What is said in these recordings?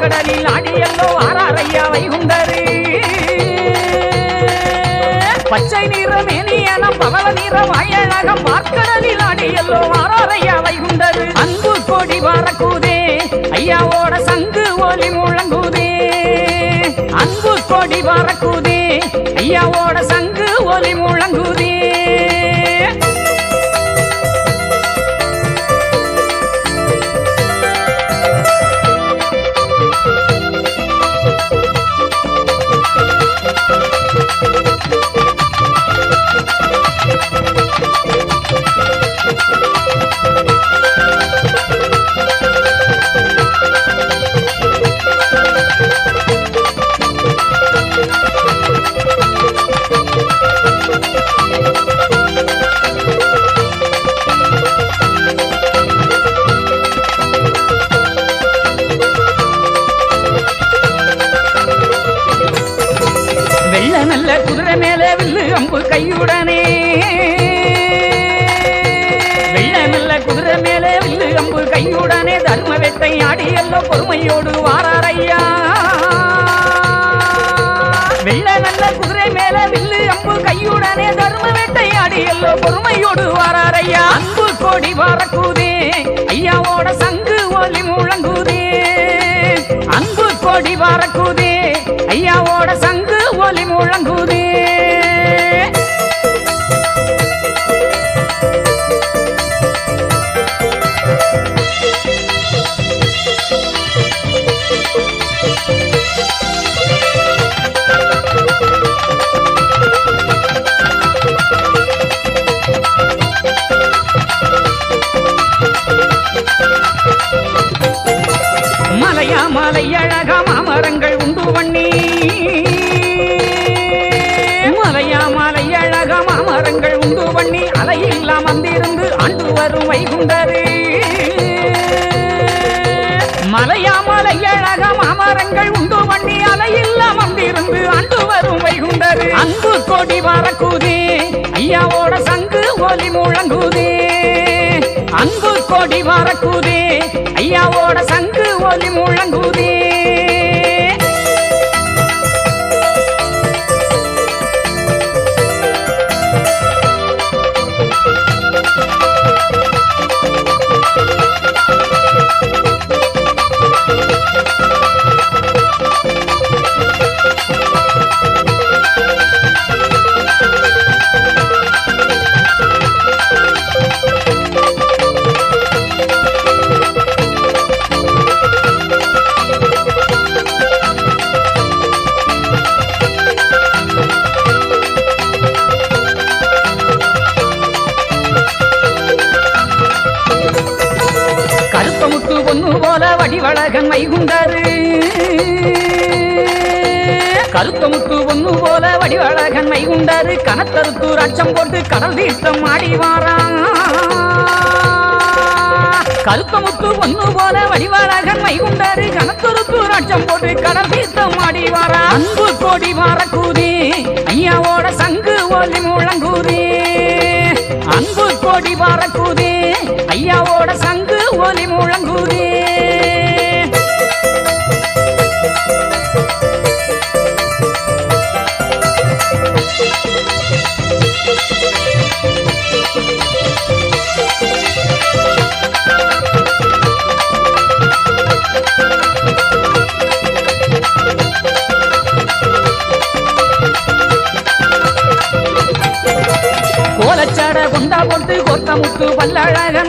கடலில் பார்க்கடலில் ஆடியல்லோ ஆராரையா வைகுண்டரு பச்சை நிறமேனியனம் பவள நிறவாயழகம் பார்க்கடலில் ஆடியல்லோ ஆராரையா வைகுண்டரு அன்பு கொடி வரக்கூதே ஐயாவோட சங்கு ஒலி முழங்குதே. அன்பு கொடி வரக்கூதே ஐயாவோட சங்கு ஒலி மெல்ல நல்ல குதிரை மேலே வில்லு அம்பு கையுடனே தர்ம வெட்டை ஆடியல்லோ பொறுமையோடு வாராரையா வெள்ள நல்ல குதிரை மேல வில்லு அம்பு கையுடனே தர்ம வேட்டை ஆடியல்லோ பொறுமையோடு வாராரையா அன்பு கோடி வாரக்கூதே ஐயாவோட சங்கு ஒலி முழங்குதே. அன்பு கோடி வாரக்கூ வரும் வைகுண்டரு அன்பு கொடி வரக்கூது. ஐயாவோட சங்கு ஒலி முழங்குது. அங்கு கொடி வரக்கூது. ஐயாவோட சங்கு ஒலி முழங்குதே. கோல வடிவழகன் வைகுண்டரு கருத்தமுத்து ஒண்ணு போல வடிவழகன் வைகுண்டரு கனத்தருத்து ரட்சம் போட்டு கடல் தீர்த்தம் ஆடிவாரான் கருத்தமுத்து ஒண்ணு போல வடிவழகன் வைகுண்டரு கனத்தருத்து ரட்சம் போட்டு கடல் தீர்த்தம் ஆடிவாரா. அன்பு கோடி மாறக்கூறி ஐயாவோட சங்கு ஓலி முழங்கூறி அன்பு கோடி மாறக்கூறி ஐயாவோட சங்கு ஒலி முழங்குதே. போட்டு கோத்த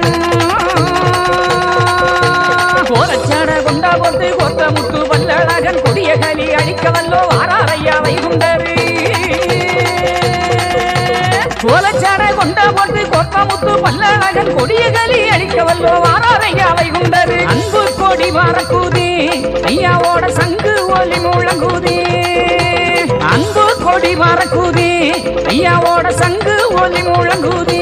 கோரச்சாட கொண்டா போட்டு கோத்த முத்து வல்லழகன். கொடிய கலி அழிக்க வல்லோ ஆறாரையா வைகுண்டரு. கோலச்சாட கொண்டா போட்டு கோத்த முத்து பல்லழகன் கொடிய கலி அழிக்க வல்லோ ஆறாரையா வைகுண்டரு. அன்பு கொடி வாரக்கூதி ஐயாவோட சங்கு ஒலி முழங்குதி. அன்பு கொடி வாரக்கூதி ஐயாவோட சங்கு ஒலி முழங்குதி.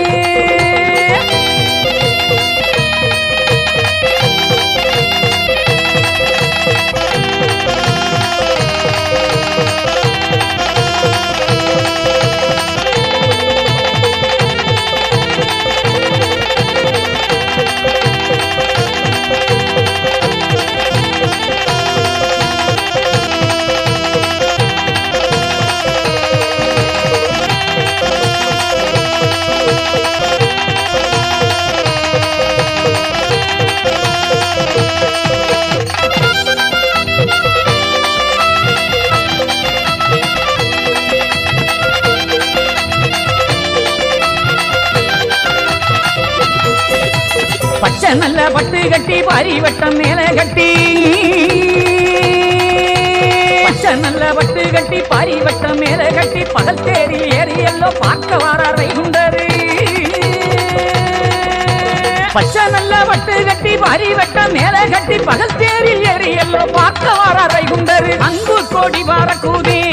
கட்டி பாரி மேல கட்டி நல்ல வட்டு கட்டி பாரிவட்டம் மேல கட்டி பகல் தேரி ஏறி எல்லோ பார்க்க வாராரை குண்டரு பச்சை நல்ல வட்டு கட்டி பாரிவட்டம் மேல கட்டி பகல் தேரி ஏறி எல்லோ பார்க்க வாராரை குண்டரு அங்கு கோடி வாரக்கூதி ஐயாவோட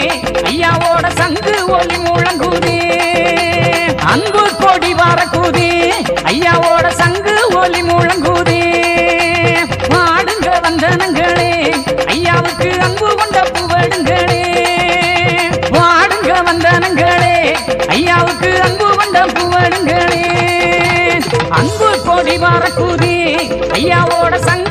புவடுங்களே ஐயாவோட சங்க